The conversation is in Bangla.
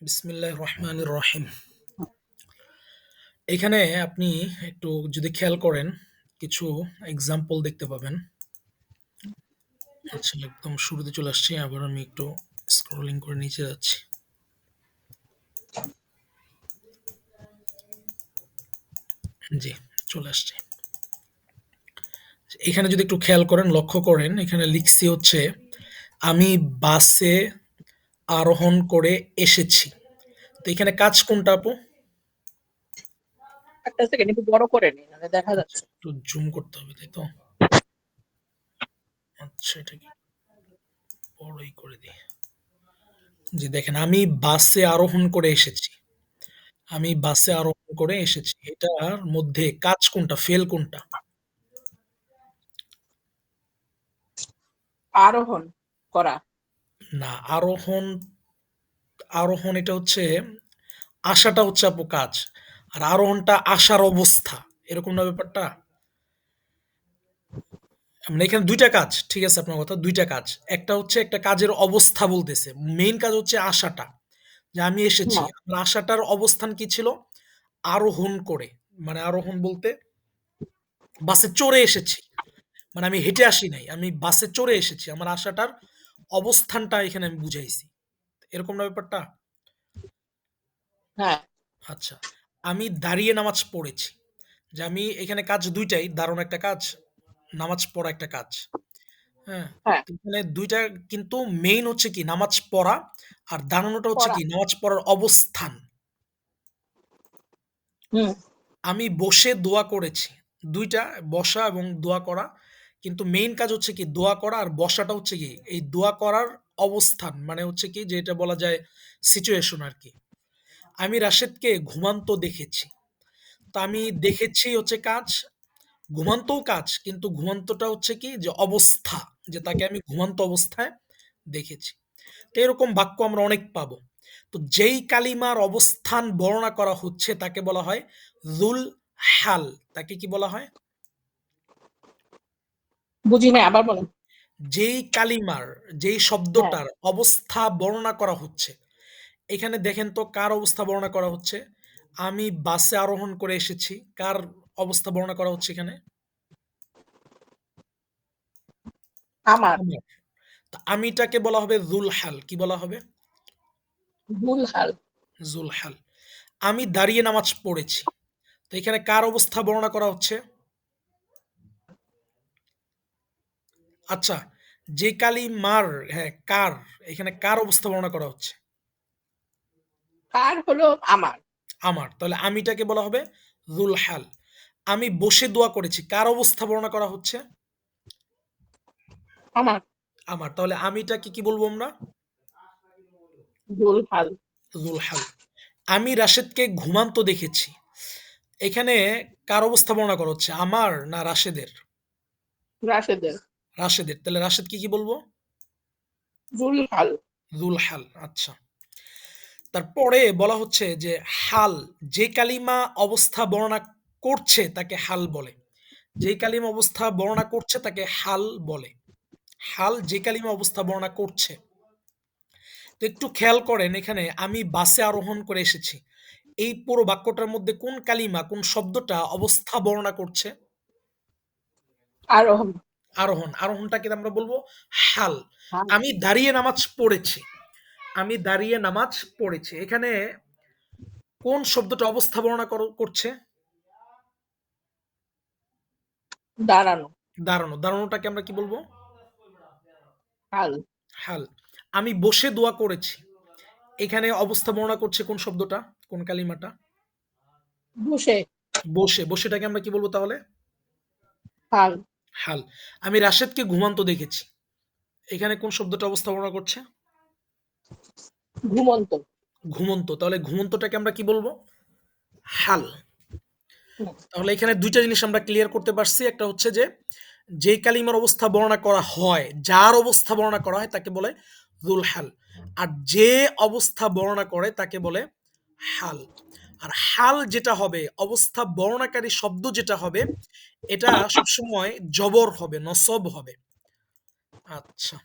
বিসমিল্লাহির রহমানির রহিম। এখানে আপনি একটু যদি খেয়াল করেন, কিছু এক্সাম্পল দেখতে পাবেন। আচ্ছা, একদম শুরুতে চলে আসছি। আবার আমি একটু স্ক্রলিং করে নিচে যাচ্ছি। জি, চলে আসছি। এখানে যদি একটু খেয়াল করেন, লক্ষ্য করেন, এখানে লিখছি হচ্ছে, "আমি বাসে আরোহণ করে এসেছি।" তো এখানে কাজ কোনটা আপু? একটা সেকেন্ড একটু বড় করে নিন, মানে দেখা যাচ্ছে। একটু জুম করতে হবে, তাই তো? আচ্ছা, এটা কি বড়ই করে দিই। জি, দেখেন আমি বাসে আরোহণ করে এসেছি। আমি বাসে আরোহণ করে এসেছি। এটার মধ্যে কাজ কোনটা? ফেল কোনটা? আরোহণ করা। না, আরোহণ আরোহণ এটা হচ্ছে আসাটা হচ্ছে আপু কাজ। আর আরোহণটা আসার অবস্থা। এরকম না ব্যাপারটা? মানে এখানে ২ টা কাজ। ঠিক আছে আপনার কথা ২ টা কাজ। একটা হচ্ছে একটা কাজের অবস্থা বলতেছে। মেইন কাজ হচ্ছে আসাটা। যে আমি এসেছি। না। আমার আসাটার অবস্থান কি ছিল? আরোহণ করে। মানে আরোহণ বলতে বাসে চড়ে এসেছি। মানে আমি হেঁটে আসি নাই। আমি বাসে চড়ে এসেছি। আমার আসাটার অবস্থানটা এখানে আমি বুঝাইছি। এরকম না ব্যাপারটা? হ্যাঁ। আচ্ছা। আমি দাঁড়িয়ে নামাজ পড়েছি। যে আমি এখানে কাজ ২ টাই। দাঁড়ানো একটা কাজ, নামাজ পড়া একটা কাজ। হ্যাঁ? হ্যাঁ। এখানে ২ টা কিন্তু মেইন হচ্ছে কি নামাজ পড়া আর দাঁড়ানোটা হচ্ছে কি নামাজ পড়ার অবস্থান। আমি বসে দোয়া করেছি। দুইটা বসা এবং দোয়া করা। কিন্তু মেইন কাজ হচ্ছে কি দোয়া করা আর বসাটা হচ্ছে কি এই দোয়া করার অবস্থান। মানে হচ্ছে কি যে এটা বলা যায় সিচুয়েশন আরকি। আমি রাশেদকে ঘুমান্ত দেখেছি। তো আমি দেখেছি হচ্ছে কাজ, ঘুমান্তও কাজ। কিন্তু ঘুমান্তটা হচ্ছে কি যে অবস্থা। যে তাকে আমি ঘুমান্ত অবস্থায় দেখেছি। তো এরকম বাক্য আমরা অনেক পাবো। তো যেই কালিমার অবস্থান বর্ণনা করা হচ্ছে তাকে বলা হয় যুল হাল। তাকে কি বলা হয়? বুঝি নাই আবার বলেন। যেই কালিমার, যেই হ্যাঁ। শব্দটার অবস্থা বর্ণনা করা হচ্ছে। এখানে দেখেন তো কার অবস্থা বর্ণনা করা হচ্ছে? আমি বাসে আরোহণ করে এসেছি। কার অবস্থা বর্ণনা করা হচ্ছে এখানে? আমার। আমিটাকে বলা হবে যুল হাল। কি বলা হবে? যুল হাল। যুল হাল। আমি দাঁড়িয়ে নামাজ পড়েছি। তো এখানে কার অবস্থা বর্ণনা করা হচ্ছে? আচ্ছা, যে কালি মার হ্যাঁ, কার এখানে কার অবস্থা বর্ণনা করা হচ্ছে? কার হলো আমার। আমার। তাহলে আমিটাকে বলা হবে যুল হাল। আমি বসে দোয়া করেছি। কার অবস্থা বর্ণনা করা হচ্ছে? আমার। আমার। তাহলে আমিটাকে কি বলব আমরা? যুল হাল। যুল আমি রাশেদকে ঘুমান্ত দেখেছি। এখানে কার অবস্থা বর্ণনা করা হচ্ছে? আমার না রাশেদের? রাশেদের। রাশেদের। তাহলে রাশেদকে কি কি বলব? যুল হাল। আচ্ছা। তারপরে বলা হচ্ছে যে হাল, যে কালিমা অবস্থা বর্ণনা করছে তাকে হাল বলে। যেই কালিমা অবস্থা বর্ণনা করছে তাকে হাল বলে। হাল যে কালিমা অবস্থা বর্ণনা করছে। তো একটু খেয়াল করেন এখানে আমি বাসে আরোহণ করে এসেছি। এই পুরো বাক্যটার মধ্যে কোন কালিমা, কোন শব্দটা অবস্থা বর্ণনা করছে? আরোহণ। আরোহণ। আরোহণটাকে আমরা বলব হাল। আমি দাঁড়িয়ে নামাজ পড়েছি। আমি দাঁড়িয়ে নামাজ পড়েছি। এখানে কোন শব্দটা অবস্থা বর্ণনা করছে? দাঁড়ানো। দাঁড়ানো। দাঁড়ানোটাকে আমরা কি বলব? হাল। হাল। আমি বসে দোয়া করেছি। এখানে অবস্থা বর্ণনা করছে কোন শব্দটা? কোন কালিমাটা? বসে। বসে। বসেটাকে আমরা কি বলব তাহলে? হাল। হাল। আমি রাশেদকে ঘুমান্ত দেখেছি। এখানে কোন শব্দটা অবস্থা বর্ণনা করছে? ঘুমন্ত। ঘুমন্ত। তাহলে ঘুমন্তটাকে আমরা কি বলব? হাল। তাহলে এখানে দুইটা জিনিস আমরা ক্লিয়ার করতে পারছি। একটা হচ্ছে যে, যে কালিমার অবস্থা বর্ণনা করা হয়, যার অবস্থা বর্ণনা করা হয় তাকে বলে যুল হাল। আর যে অবস্থা বর্ণনা করে তাকে বলে হাল। আর হাল যেটা হবে, অবস্থা বর্ণাকারী শব্দ যেটা হবে, এটা সবসময় জবর হবে, নসব হবে। আচ্ছা।